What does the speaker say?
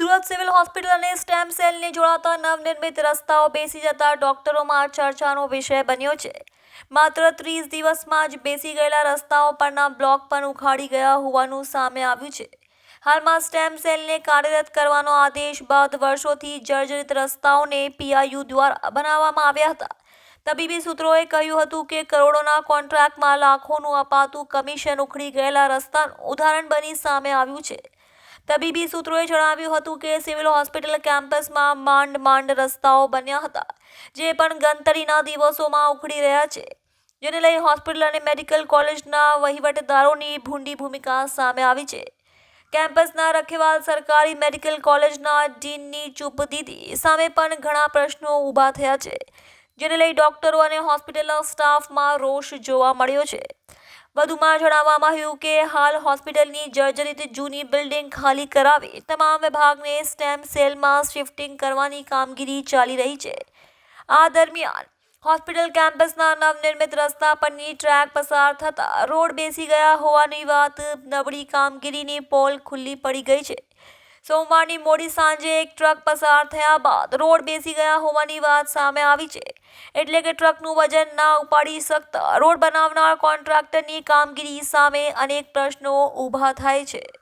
Surat civil hospital અને stem સેલને જોડાતા નવનિર્મિત રસ્તાઓ બેસી જતા ડોક્ટરોમાં ચર્ચાનો વિષય બન્યો છે. માત્ર ત્રીસ દિવસમાં જ બેસી ગયેલા રસ્તાઓ પરના બ્લોક પણ ઉખાડી ગયા હોવાનું સામે આવ્યું છે. હાલમાં સ્ટેમ સેલને કાર્યરત કરવાનો આદેશ બાદ વર્ષોથી જર્જરિત રસ્તાઓને પીઆઈયુ દ્વારા બનાવવામાં આવ્યા હતા. તબીબી સૂત્રોએ કહ્યું હતું કે કરોડોના કોન્ટ્રાક્ટમાં લાખોનું અપાતું કમિશન ઉખડી ગયેલા રસ્તાનું ઉદાહરણ બની સામે આવ્યું છે. તબીબી સૂત્રોએ જણાવ્યું હતું કે સિવિલ હોસ્પિટલ કેમ્પસમાં માંડ માંડ રસ્તાઓ બન્યા હતા, જે પણ ગણતરીના દિવસોમાં ઉખડી રહ્યા છે. જેને લઈ હોસ્પિટલ અને મેડિકલ કોલેજના વહીવટદારોની ભૂંડી ભૂમિકા સામે આવી છે. કેમ્પસના રખેવાલ સરકારી મેડિકલ કોલેજના ડીનની ચૂપ દીદી સામે પણ ઘણા પ્રશ્નો ઊભા થયા છે, જેને લઈ ડોક્ટરો અને હોસ્પિટલના સ્ટાફમાં રોષ જોવા મળ્યો છે. વધુમાં જણાવવામાં આવ્યું કે હાલ હોસ્પિટલની જર્જરિત જૂની બિલ્ડિંગ ખાલી કરાવી તમામ વિભાગને સ્ટેમ સેલમાં શિફ્ટિંગ કરવાની કામગીરી ચાલી રહી છે. આ દરમિયાન હોસ્પિટલ કેમ્પસના નવનિર્મિત રસ્તા પરની ટ્રેક પસાર થતાં રોડ બેસી ગયા હોવાની વાત નબળી કામગીરીની પોલ ખુલ્લી પડી ગઈ છે. સોમવારની મોડી સાંજે એક ટ્રક પસાર થયા બાદ રોડ બેસી ગયા હોવાની વાત સામે આવી છે. એટલે કે ટ્રકનું વજન ના ઉપાડી શકતા રોડ બનાવનાર કોન્ટ્રાક્ટરની કામગીરી સામે અનેક પ્રશ્નો ઊભા થાય છે.